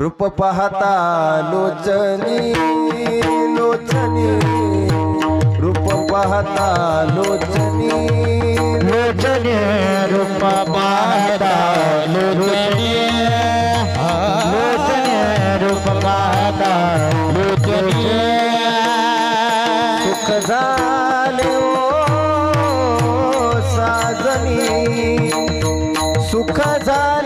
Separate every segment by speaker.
Speaker 1: रूप पाहता लोचनी लोचनी. रूप पाहता लोचनी.
Speaker 2: लोचने रूप पाहता लोचने. लोचने रूप पाहता लोचने.
Speaker 1: सुख झाले ओ साजनी. सुख झाले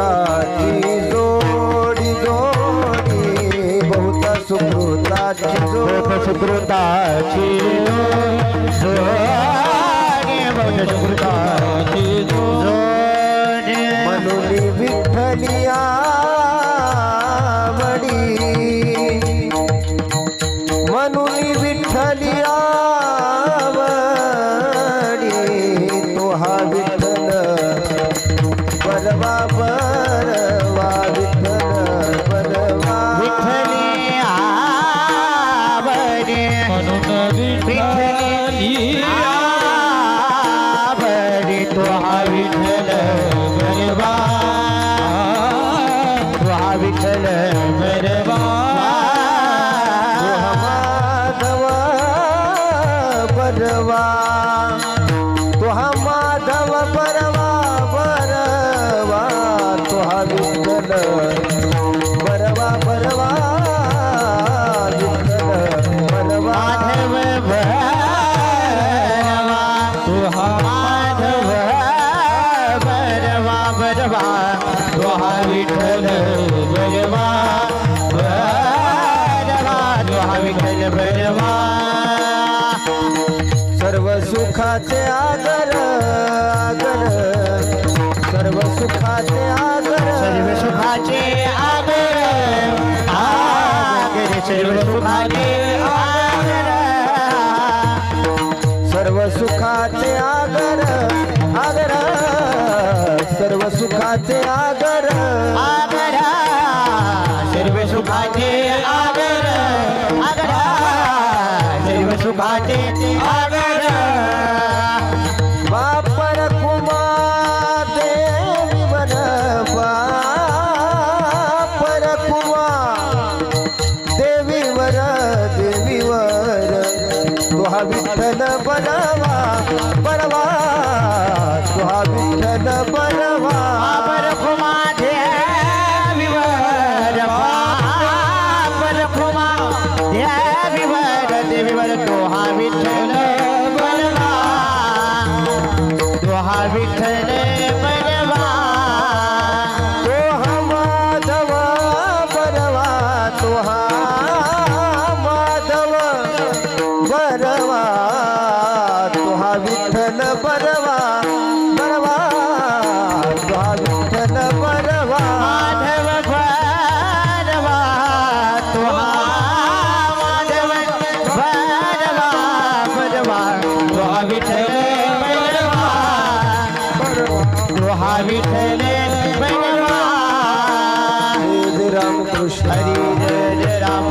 Speaker 1: सुकृताची जोडी जोडी बहुत सुकृताची
Speaker 2: बहुत
Speaker 1: जोडी.
Speaker 2: सुकृताची जोडी बहुत सुकृताची
Speaker 1: बरवा बरवा विठ्ठल बरवा
Speaker 2: विठ्ठली म्हणून विठ्ठली तो हा विठ्ठल बरवा तो हा विठ्ठल
Speaker 1: सुखाचे आगर आगर सर्व सुखाचे आगर
Speaker 2: सर्व सुखाचे आगर आगर सर्व सुखाचे आगर
Speaker 1: सर्व सुखाचे आगर आगर सर्व सुखाचे आगर
Speaker 2: आगरा सर्व सुखाचे आगर आगरा सर्व सुखाचे आगर
Speaker 1: विठ्ठल बनवा बनवा तो विठ्ठल बनवा
Speaker 2: बाबर खुमा देवीवर बाबर तो हा विठ्ठल तो हा विठ्ठल
Speaker 1: बरवा बरवा तो हा विठ्ठल बरवा।
Speaker 2: माधव भरवा तो हा माधव भरवा भरवा तो हा विठ्ठल भरवा तो हा विठ्ठल भरवा
Speaker 1: रामकृष्ण हरी जय जय राम